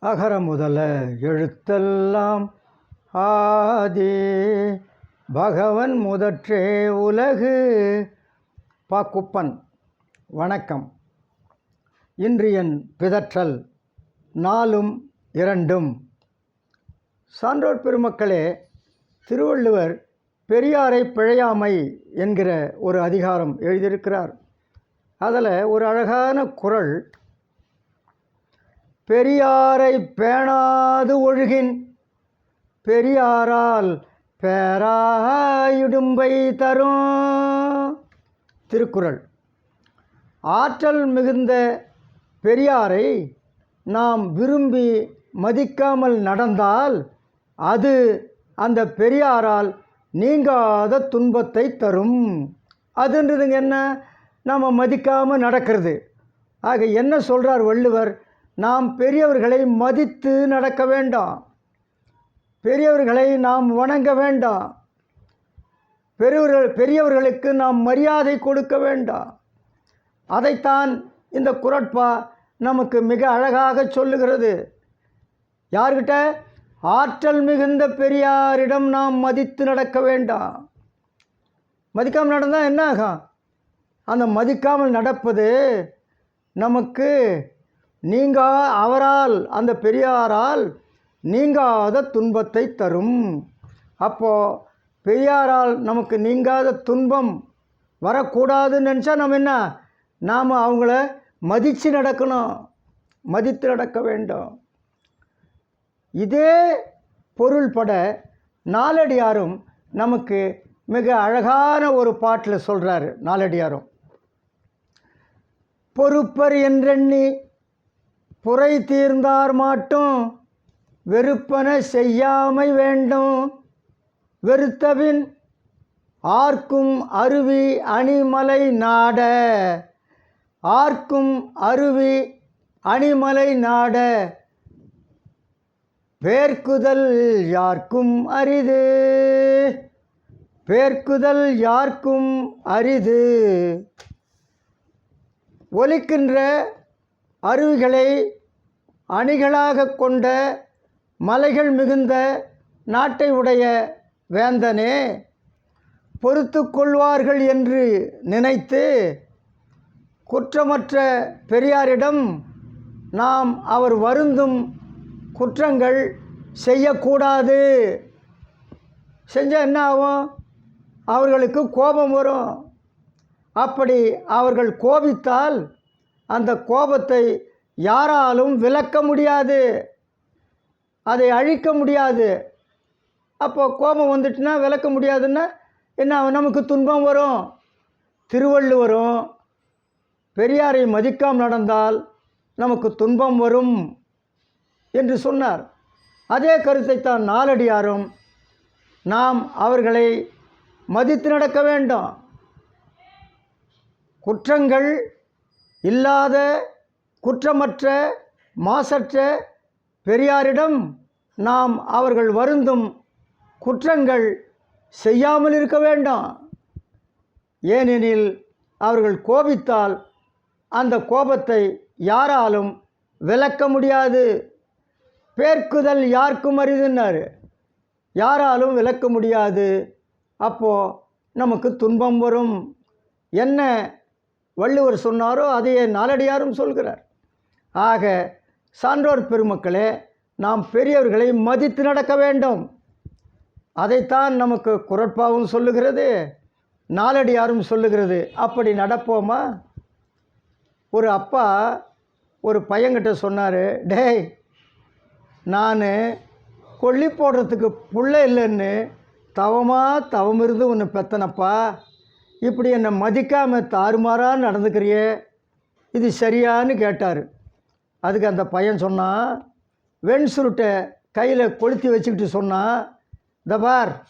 அகர முதல எழுத்தெல்லாம். ஆதி பகவன் முதற்றே உலகு. பா குப்பன் வணக்கம். இன்று என் பிதற்றல் நாலும் இரண்டும். சான்றோர் பெருமக்களே திருவள்ளுவர் பெரியாரை பிழையாமை என்கிற ஒரு அதிகாரம் எழுதியிருக்கிறார். அதில் ஒரு அழகான குரல் பெரியாரை பேணாது ஒழுகின். பெரியாரால் பேராயுடும்பை தரும். திருக்குறள். ஆற்றல் மிகுந்த பெரியாரை நாம் விரும்பி மதிக்காமல் நடந்தால் அது அந்த பெரியாரால் நீங்காத துன்பத்தை தரும். அதுன்றதுங்க என்ன? நாம் மதிக்காமல் நடக்கிறது. ஆக என்ன சொல்கிறார் வள்ளுவர்? நாம் பெரியவர்களை மதித்து நடக்க வேண்டாம். பெரியவர்களை நாம் வணங்க வேண்டாம். பெரியவர்கள் பெரியவர்களுக்கு நாம் மரியாதை கொடுக்க வேண்டாம். அதைத்தான் இந்த குரட்பா நமக்கு மிக அழகாக சொல்லுகிறது. யார்கிட்ட? ஆற்றல் மிகுந்த பெரியாரிடம் நாம் மதித்து நடக்க வேண்டாம். மதிக்காமல் நடந்தால் என்ன ஆகும்? அந்த மதிக்காமல் நடப்பது நமக்கு நீங்கா அவரால் அந்த பெரியாரால் நீங்காத துன்பத்தை தரும். அப்போது பெரியாரால் நமக்கு நீங்காத துன்பம் வரக்கூடாதுன்னு நினச்சா நம்ம என்ன? நாம் அவங்கள மதித்து நடக்கணும். மதித்து நடக்க வேண்டும். இதே பொருள்பட நாலடியாரும் நமக்கு மிக அழகான ஒரு பாட்டில் சொல்கிறாரு நாலடியாரும். பொறுப்பர் என்றெண்ணி புரை தீர்ந்தார் மாட்டும் வெறுப்பன செய்யாமை வேண்டும். வெறுத்தபின் ஆர்க்கும் அருவி அணிமலை நாட ஆர்க்கும் அருவி அணிமலை நாட பேர்க்குதல் யார்க்கும் அரிது? பேர்க்குதல் யார்க்கும் அரிது? ஒலிக்கின்ற அருவிகளை அணிகளாக கொண்ட மலைகள் மிகுந்த நாட்டை உடைய வேந்தனே பொறுத்து கொள்வார்கள் என்று நினைத்து குற்றமற்ற பெரியாரிடம் நாம் அவர் வருந்தும் குற்றங்கள் செய்யக்கூடாது. செஞ்சால் என்ன ஆகும்? அவர்களுக்கு கோபம் வரும். அப்படி அவர்கள் கோபித்தால் அந்த கோபத்தை யாராலும் விளக்க முடியாது. அதை அழிக்க முடியாது. அப்போ கோபம் வந்துட்டுனா விளக்க முடியாதுன்னா என்ன நமக்கு துன்பம் வரும். திருவள்ளுவரும் பெரியாரை மதிக்காமல் நடந்தால் நமக்கு துன்பம் வரும் என்று சொன்னார். அதே கருத்தை தான் நாலடியாரும் நாம் அவர்களை மதித்து நடக்க வேண்டும். குற்றங்கள் இல்லாத குற்றமற்ற மாசற்ற பெரியாரிடம் நாம் அவர்கள் வருந்தும் குற்றங்கள் செய்யாமல் இருக்க வேண்டாம். ஏனெனில் அவர்கள் கோபித்தால் அந்த கோபத்தை யாராலும் விளக்க முடியாது. பேர்க்குதல் யாருக்கும் அரிதுன்னாரு. யாராலும் விளக்க முடியாது. அப்போது நமக்கு துன்பம் வரும். என்ன வள்ளுவர் சொன்னாரோ அதையே நாலடியாரும் சொல்கிறார். ஆக சான்றோர் பெருமக்களே நாம் பெரியவர்களை மதித்து நடக்க வேண்டும். அதைத்தான் நமக்கு குரட்பாவும் சொல்லுகிறது நாலடியாரும் சொல்லுகிறது. அப்படி நடப்போமா? ஒரு அப்பா ஒரு பையன்கிட்ட சொன்னார் டேய் நான் கொல்லி போடுறதுக்கு புள்ள இல்லைன்னு தவமாக தவம் இருந்து ஒன்று பெத்தனப்பா. இப்படி என்னை மதிக்காமல் தாறுமாறாக நடந்துக்கிறியே? இது சரியான்னு கேட்டார். அதுக்கு அந்த பையன் சொன்னான் வெண் சுருட்டை கையில் கொளுத்தி வச்சுக்கிட்டு சொன்னான் இந்த பார்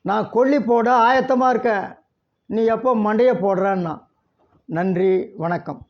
நான் கொல்லி போட ஆயத்தமாக இருக்கேன். நீ எப்போ மண்டையை போடுறான்னா? நன்றி வணக்கம்.